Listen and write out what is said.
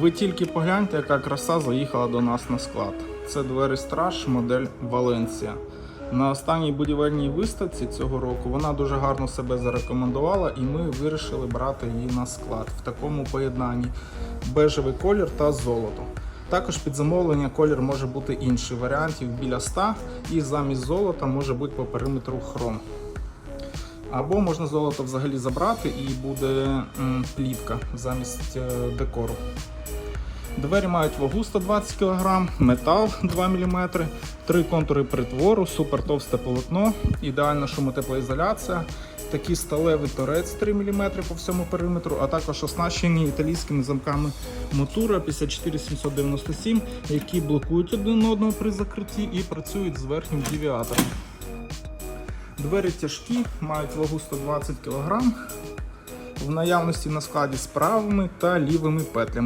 Ви тільки погляньте, яка краса заїхала до нас на склад. Це двері страж модель Валенсія. На останній будівельній виставці цього року вона дуже гарно себе зарекомендувала, і ми вирішили брати її на склад в такому поєднанні бежевий колір та золото. Також під замовлення колір може бути інший варіантів біля 100 і замість золота може бути по периметру хром. Або можна золото взагалі забрати і буде плівка замість е, декору. Двері мають вагу 120 кг, метал 2 мм, три контури притвору, супер товсте полотно, ідеальна шумотеплоізоляція, такий сталевий торець 3 мм по всьому периметру, а також оснащені італійськими замками Мотура 54797, які блокують один одного при закритті і працюють з верхнім девіатором. Двері тяжкі, мають вагу 120 кг. В наявності на складі з правими та лівими петлями.